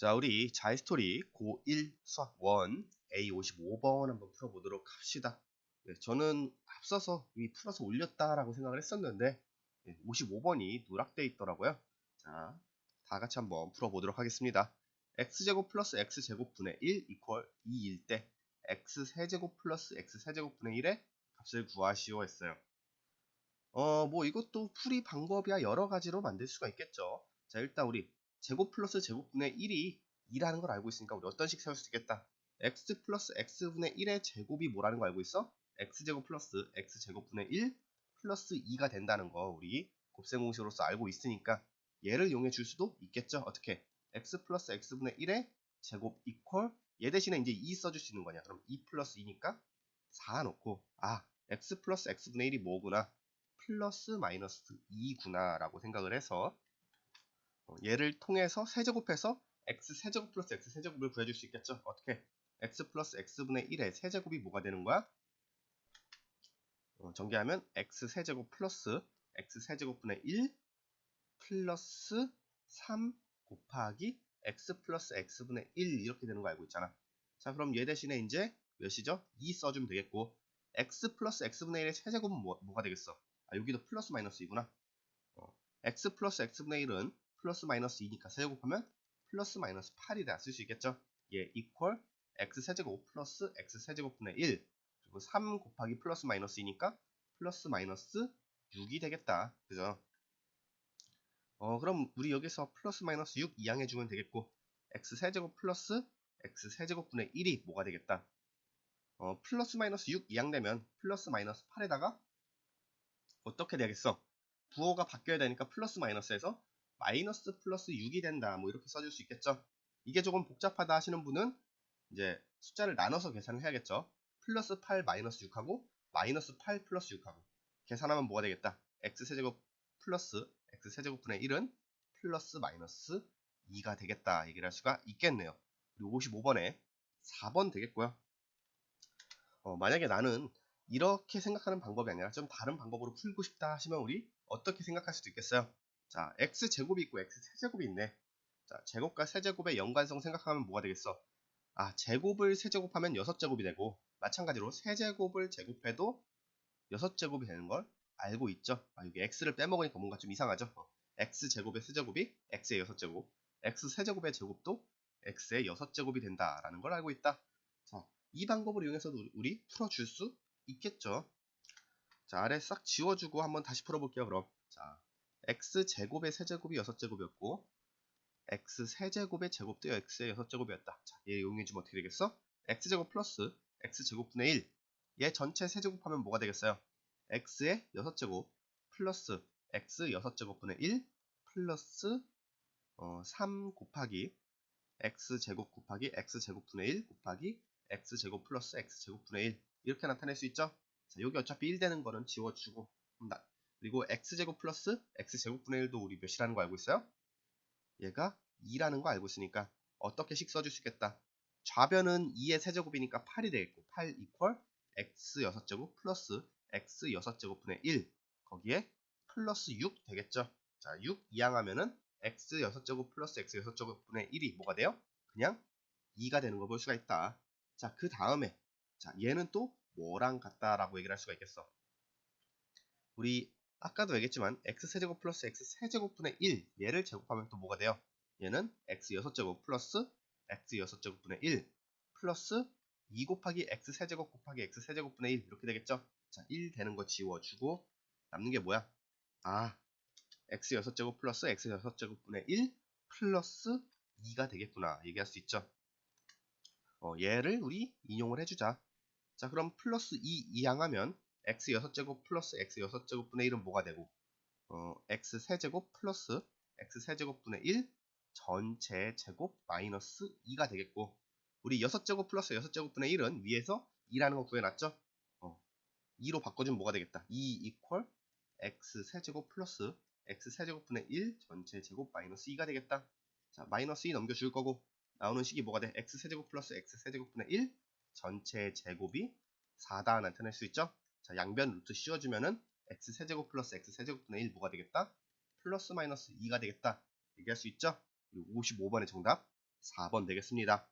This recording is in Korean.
자, 우리 자이스토리 고1 수학 1 A55번 한번 풀어보도록 합시다. 네, 저는 앞서서 이미 풀어서 올렸다라고 생각을 했었는데 네, 55번이 누락되어 있더라고요. 자, 다 같이 한번 풀어보도록 하겠습니다. x제곱 플러스 x제곱 분의 1 이퀄 2일 때 x세제곱 플러스 x세제곱 분의 1의 값을 구하시오 했어요. 어, 뭐 이것도 풀이 방법이야 여러 가지로 만들 수가 있겠죠. 자, 일단 우리 제곱 플러스 제곱분의 1이 2라는 걸 알고 있으니까 우리 어떤 식 세울 수 있겠다. x 플러스 x분의 1의 제곱이 뭐라는 거 알고 있어? x제곱 플러스 x제곱분의 1 플러스 2가 된다는 거 우리 곱셈 공식으로서 알고 있으니까 얘를 이용해 줄 수도 있겠죠. 어떻게? x 플러스 x분의 1의 제곱 이퀄 얘 대신에 이제 2 써줄 수 있는 거냐. 그럼 2 플러스 2니까 4 놓고 아 x 플러스 x분의 1이 뭐구나. 플러스 마이너스 2구나 라고 생각을 해서 어, 얘를 통해서 세제곱해서 x 세제곱 플러스 x 세제곱을 구해줄 수 있겠죠. 어떻게? x 플러스 x분의 1의 세제곱이 뭐가 되는 거야? 어, 전개하면 x 세제곱 플러스 x 세제곱분의 1 플러스 3 곱하기 x 플러스 x분의 1 이렇게 되는 거 알고 있잖아. 자 그럼 얘 대신에 이제 몇이죠? 2 써주면 되겠고 x 플러스 x분의 1의 세제곱은 뭐, 뭐가 되겠어? 아 여기도 플러스 마이너스 이구나. 어, x 플러스 x분의 1은 플러스 마이너스 2니까 세제곱하면 플러스 마이너스 8이다 쓸 수 있겠죠? 얘 이퀄 x 세제곱 플러스 x 세제곱분의 1 그리고 3 곱하기 플러스 마이너스 2니까 플러스 마이너스 6이 되겠다. 그죠? 어 그럼 우리 여기서 플러스 마이너스 6 이항해 주면 되겠고 x 세제곱 플러스 x 세제곱분의 1이 뭐가 되겠다? 어 플러스 마이너스 6 이항되면 플러스 마이너스 8에다가 어떻게 되겠어? 부호가 바뀌어야 되니까 플러스 마이너스에서 마이너스 플러스 6이 된다. 뭐 이렇게 써줄 수 있겠죠. 이게 조금 복잡하다 하시는 분은 이제 숫자를 나눠서 계산을 해야겠죠. 플러스 8 마이너스 6하고 마이너스 8 플러스 6하고 계산하면 뭐가 되겠다. x세제곱 플러스 x세제곱분의 1은 플러스 마이너스 2가 되겠다. 얘기를 할 수가 있겠네요. 그리고 55번에 4번 되겠고요. 어, 만약에 나는 이렇게 생각하는 방법이 아니라 좀 다른 방법으로 풀고 싶다 하시면 우리 어떻게 생각할 수도 있겠어요. 자, x제곱이 있고 x세제곱이 있네. 자, 제곱과 세제곱의 연관성 생각하면 뭐가 되겠어? 아, 제곱을 세제곱하면 6제곱이 되고 마찬가지로 세제곱을 제곱해도 6제곱이 되는 걸 알고 있죠. 아, 여기 x를 빼먹으니까 뭔가 좀 이상하죠. 어, x제곱의 세제곱이 x의 6제곱, x세제곱의 제곱도 x의 6제곱이 된다라는 걸 알고 있다. 자, 이 방법을 이용해서도 우리 풀어줄 수 있겠죠. 자, 아래 싹 지워주고 한번 다시 풀어볼게요, 그럼. 자, x제곱의 세제곱이 6제곱이었고, x세제곱의 제곱도 x의 6제곱이었다. 자, 얘 이용해주면 어떻게 되겠어? x제곱 플러스 x제곱분의 1. 얘 전체 세제곱하면 뭐가 되겠어요? x의 6제곱 플러스 x 6제곱분의 1 플러스 어, 3 곱하기 x제곱 곱하기 x제곱분의 1 곱하기 x제곱 플러스 x제곱분의 1 이렇게 나타낼 수 있죠? 자, 여기 어차피 1 되는 거는 지워주고 그리고 x제곱 플러스 x제곱분의 1도 우리 몇이라는 거 알고 있어요? 얘가 2라는 거 알고 있으니까 어떻게 식 써줄 수 있겠다. 좌변은 2의 세제곱이니까 8이 되겠고 8 이퀄 x 6제곱 플러스 x 6제곱분의 1 거기에 플러스 6 되겠죠. 자, 6 이항하면은 x 6제곱 플러스 x 6제곱분의 1이 뭐가 돼요? 그냥 2가 되는 걸볼 수가 있다. 자, 그 다음에 자, 얘는 또 뭐랑 같다라고 얘기를 할 수가 있겠어. 우리 아까도 얘기했지만 x세제곱 플러스 x세제곱분의 1 얘를 제곱하면 또 뭐가 돼요? 얘는 x 6제곱 플러스 x 6제곱분의 1 플러스 2 곱하기 x세제곱 곱하기 x세제곱분의 1 이렇게 되겠죠? 자, 1 되는 거 지워주고 남는 게 뭐야? 아, x 6제곱 플러스 x 6제곱분의 1 플러스 2가 되겠구나 얘기할 수 있죠. 어, 얘를 우리 인용을 해주자. 자, 그럼 플러스 2 이항하면 x 6제곱 플러스 x 6제곱분의 1은 뭐가 되고 어, x 세제곱 플러스 x 세제곱분의 1 전체 제곱 마이너스 2가 되겠고 우리 6제곱 플러스 6제곱분의 1은 위에서 2라는 거 구해놨죠? 어, 2로 바꿔주면 뭐가 되겠다? 2 이퀄 x 세제곱 플러스 x 세제곱분의 1 전체 제곱 마이너스 2가 되겠다. 자, 마이너스 2 넘겨줄 거고 나오는 식이 뭐가 돼? x 세제곱 플러스 x 세제곱분의 1 전체 제곱이 4다 나타낼 수 있죠? 자, 양변 루트 씌워주면은 x 세제곱 플러스 x 세제곱분의 1 뭐가 되겠다? 플러스 마이너스 2가 되겠다. 얘기할 수 있죠? 그리고 55번의 정답 4번 되겠습니다.